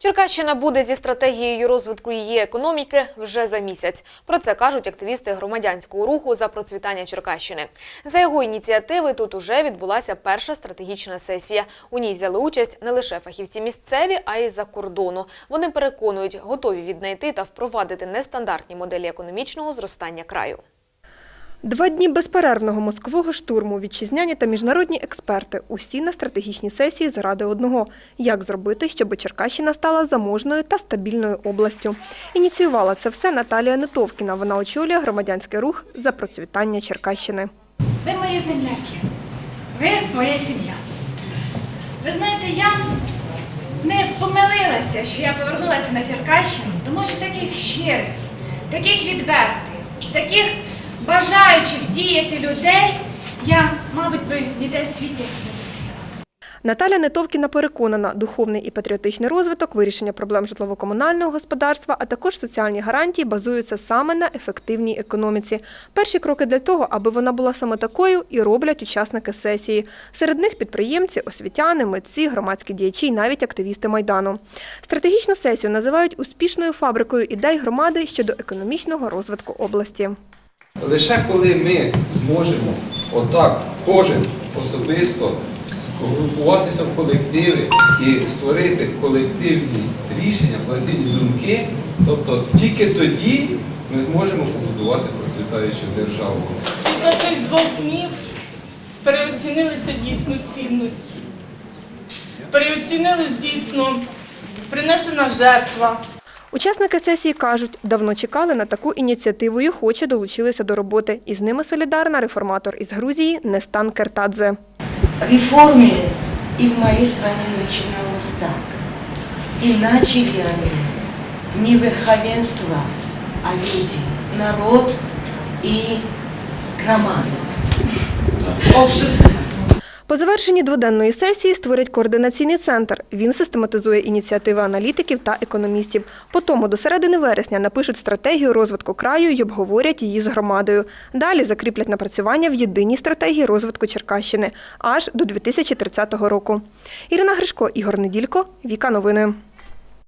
Черкащина буде зі стратегією розвитку її економіки вже за місяць. Про це кажуть активісти громадянського руху за процвітання Черкащини. За його ініціативи тут уже відбулася перша стратегічна сесія. У ній взяли участь не лише фахівці місцеві, а й за кордону. Вони переконують, готові віднайти та впровадити нестандартні моделі економічного зростання краю. Два дні безперервного мозкового штурму, вітчизняні та міжнародні експерти усі на стратегічній сесії заради одного – як зробити, щоб Черкащина стала заможною та стабільною областю. Ініціювала це все Наталія Нетовкіна. Вона очолює громадянський рух за процвітання Черкащини. Ви мої земляки, ви моя сім'я. Ви знаєте, я не помилилася, що я повернулася на Черкащину, тому що таких щирих, таких відвертих, таких бажаючих діяти людей я, мабуть, би ніде в світі не зустріла. Наталя Нетовкіна переконана, духовний і патріотичний розвиток, вирішення проблем житлово-комунального господарства, а також соціальні гарантії базуються саме на ефективній економіці. Перші кроки для того, аби вона була саме такою, і роблять учасники сесії. Серед них підприємці, освітяни, митці, громадські діячі і навіть активісти Майдану. Стратегічну сесію називають успішною фабрикою ідей громади щодо економічного розвитку області. Лише коли ми зможемо отак кожен особисто згрупуватися в колективи і створити колективні рішення, колективні думки, тобто тільки тоді ми зможемо побудувати процвітаючу державу. Після цих двох днів переоцінилися дійсно цінності. Переоцінилась дійсно принесена жертва. Учасники сесії кажуть, давно чекали на таку ініціативу і охоче долучилися до роботи. І з ними солідарна реформатор із Грузії Нестан Кертадзе. Реформы и в моей стране начиналось так. И начали они не верховенство, а люди, народ и громада. Общество. По завершенні дводенної сесії створять координаційний центр. Він систематизує ініціативи аналітиків та економістів. Потім до середини вересня напишуть стратегію розвитку краю і обговорять її з громадою. Далі закріплять напрацювання в єдиній стратегії розвитку Черкащини аж до 2030 року. Ірина Гришко, Ігор Неділько, Віка Новини.